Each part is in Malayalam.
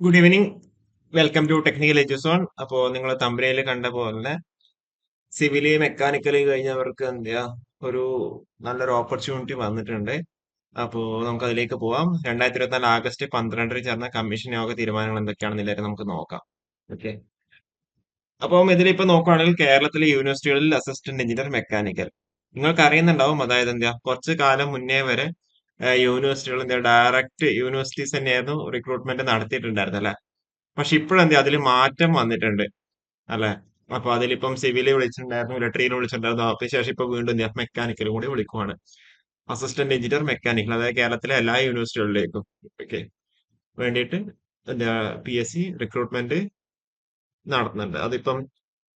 Good evening welcome to technical Eduzone അപ്പോൾ നിങ്ങൾ തമ്പനയിൽ കണ്ട പോലെ സിവിലി മെക്കാനിക്കൽ കഴിഞ്ഞവർക്ക് എന്താ ഒരു നല്ലൊരു ഓപ്പർച്യൂണിറ്റി വന്നിട്ടുണ്ട്. അപ്പോൾ നമുക്ക് അതിലേക്ക് പോവാം. രണ്ടായിരത്തി ഇരുപത്തിനാല് ആഗസ്റ്റ് പന്ത്രണ്ടിന് ചേർന്ന കമ്മീഷൻ യോഗ തീരുമാനങ്ങൾ എന്തൊക്കെയാണെന്ന് എല്ലാവരും നമുക്ക് നോക്കാം. ഓക്കെ അപ്പം ഇതിലിപ്പോ നോക്കുകയാണെങ്കിൽ കേരളത്തിലെ യൂണിവേഴ്സിറ്റികളിൽ അസിസ്റ്റന്റ് എഞ്ചിനീയർ മെക്കാനിക്കൽ നിങ്ങൾക്ക് അറിയുന്നുണ്ടാവും അതായത് എന്താ കുറച്ച് കാലം മുന്നേ വരെ യൂണിവേഴ്സിറ്റികൾ എന്താ ഡയറക്റ്റ് യൂണിവേഴ്സിറ്റീസ് തന്നെയായിരുന്നു റിക്രൂട്ട്മെന്റ് നടത്തിയിട്ടുണ്ടായിരുന്നത് അല്ലെ? പക്ഷെ ഇപ്പോഴെന്താ അതിൽ മാറ്റം വന്നിട്ടുണ്ട് അല്ലെ? അപ്പൊ അതിലിപ്പം സിവിൽ വിളിച്ചിട്ടുണ്ടായിരുന്നു ഇലക്ട്രിക്കൽ വിളിച്ചിട്ടുണ്ടായിരുന്നു. അപ്പൊ ശേഷം ഇപ്പൊ വീണ്ടും എന്താ മെക്കാനിക്കലും കൂടി വിളിക്കുവാണ്. അസിസ്റ്റന്റ് എഞ്ചിനീയർ മെക്കാനിക്കൽ അതായത് കേരളത്തിലെ എല്ലാ യൂണിവേഴ്സിറ്റികളിലേക്കും ഓക്കെ വേണ്ടിയിട്ട് എന്താ പി എസ് സി റിക്രൂട്ട്മെന്റ് നടത്തുന്നുണ്ട്. അതിപ്പം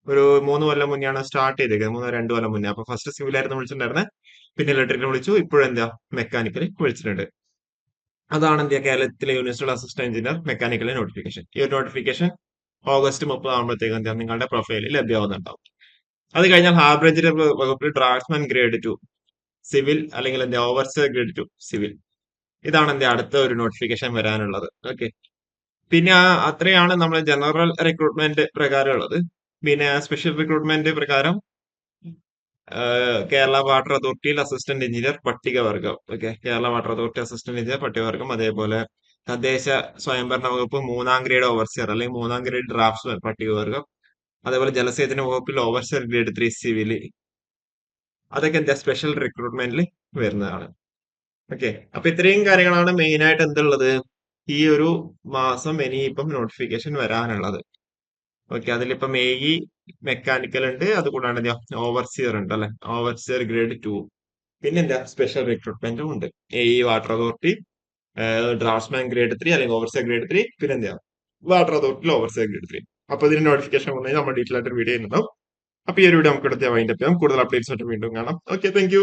ഒരു മൂന്ന് കൊല്ലം മുന്നെയാണ് സ്റ്റാർട്ട് ചെയ്തേക്കുന്നത്. മൂന്നോ രണ്ട് കൊല്ലം മുന്നേ. അപ്പൊ ഫസ്റ്റ് സിവിലായിരുന്നു വിളിച്ചിട്ടുണ്ടായിരുന്നത്. പിന്നെ ഇലക്ട്രിക്കൽ വിളിച്ചു. ഇപ്പോഴെന്താ മെക്കാനിക്കൽ വിളിച്ചിട്ടുണ്ട്. അതാണ് എന്ത് കേരളത്തിലെ university assistant engineer mechanical notification ഈ ഒരു നോട്ടിഫിക്കേഷൻ ഓഗസ്റ്റ് മുപ്പത് ആകുമ്പോഴത്തേക്ക് എന്താ? നിങ്ങളുടെ പ്രൊഫൈലിൽ ലഭ്യമാകുന്നുണ്ടാവും അത് കഴിഞ്ഞാൽ ഹാർബർ എഞ്ചിനീയർ വകുപ്പിൽ ഡ്രാഫ്റ്റ്സ്മാൻ ഗ്രേഡ് ടു സിവിൽ അല്ലെങ്കിൽ എന്താ? ഓവർസിയർ ഗ്രേഡ് ടു സിവിൽ ഇതാണ് എന്റെ അടുത്ത ഒരു നോട്ടിഫിക്കേഷൻ വരാനുള്ളത്. ഓക്കെ പിന്നെ അത്രയാണ് നമ്മൾ ജനറൽ റിക്രൂട്ട്മെന്റ് പ്രകാരം ഉള്ളത് പിന്നെ സ്പെഷ്യൽ റിക്രൂട്ട്മെന്റ് പ്രകാരം കേരള വാട്ടർ അതോറിറ്റിയിൽ assistant engineer പട്ടികവർഗം. Okay Kerala water authority assistant engineer പട്ടികവർഗം അതേപോലെ തദ്ദേശ സ്വയംഭരണ വകുപ്പ് മൂന്നാം ഗ്രേഡ് ഓവർസിയർ അല്ലെങ്കിൽ മൂന്നാം ഗ്രേഡ് ഡ്രാഫ്റ്റ്സ്മാൻ പട്ടികവർഗം അതേപോലെ ജലസേചന വകുപ്പിൽ ഓവർസിയർ ഗ്രേഡ് ത്രീ സിവിൽ അതൊക്കെ എന്താ? സ്പെഷ്യൽ റിക്രൂട്ട്മെന്റിൽ വരുന്നതാണ്. ഓക്കെ അപ്പൊ ഇത്രയും കാര്യങ്ങളാണ് മെയിൻ ആയിട്ട് എന്തുള്ളത്? ഈ ഒരു മാസം ഇനിയിപ്പം നോട്ടിഫിക്കേഷൻ വരാനുള്ളത്. ഓക്കെ അതിലിപ്പം ഇ മെക്കാനിക്കൽ ഉണ്ട് അതുകൂടാണ്ട് ഓവർസിയർ ഉണ്ട് അല്ലെ? ഓവർസിയർ ഗ്രേഡ് ടു പിന്നെ എന്താ സ്പെഷ്യൽ റിക്രൂട്ട്മെന്റും ഉണ്ട്. A E water authority draftsman grade three അല്ലെങ്കിൽ ഓവർസിയർ ഗ്രേഡ് ത്രീ പിന്നെ എന്താ വാട്ടർ അതോറിറ്റിയിൽ ഓവർസിയർ ഗ്രേഡ് ത്രീ അപ്പൊ ഇതിന്റെ നോട്ടിഫിക്കേഷൻ വന്നു നമ്മൾ ഡീറ്റെയിൽ ആയിട്ട് വീഡിയോ ചെയ്യുന്നുണ്ടാവും. അപ്പൊ ഈ ഒരു വീഡിയോ നമുക്ക് എടുത്ത് വൈൻഡപ്പ് ചെയ്യാം. കൂടുതൽ അപ്ഡേറ്റ്സ് ആയിട്ട് വീണ്ടും കാണാം. Okay thank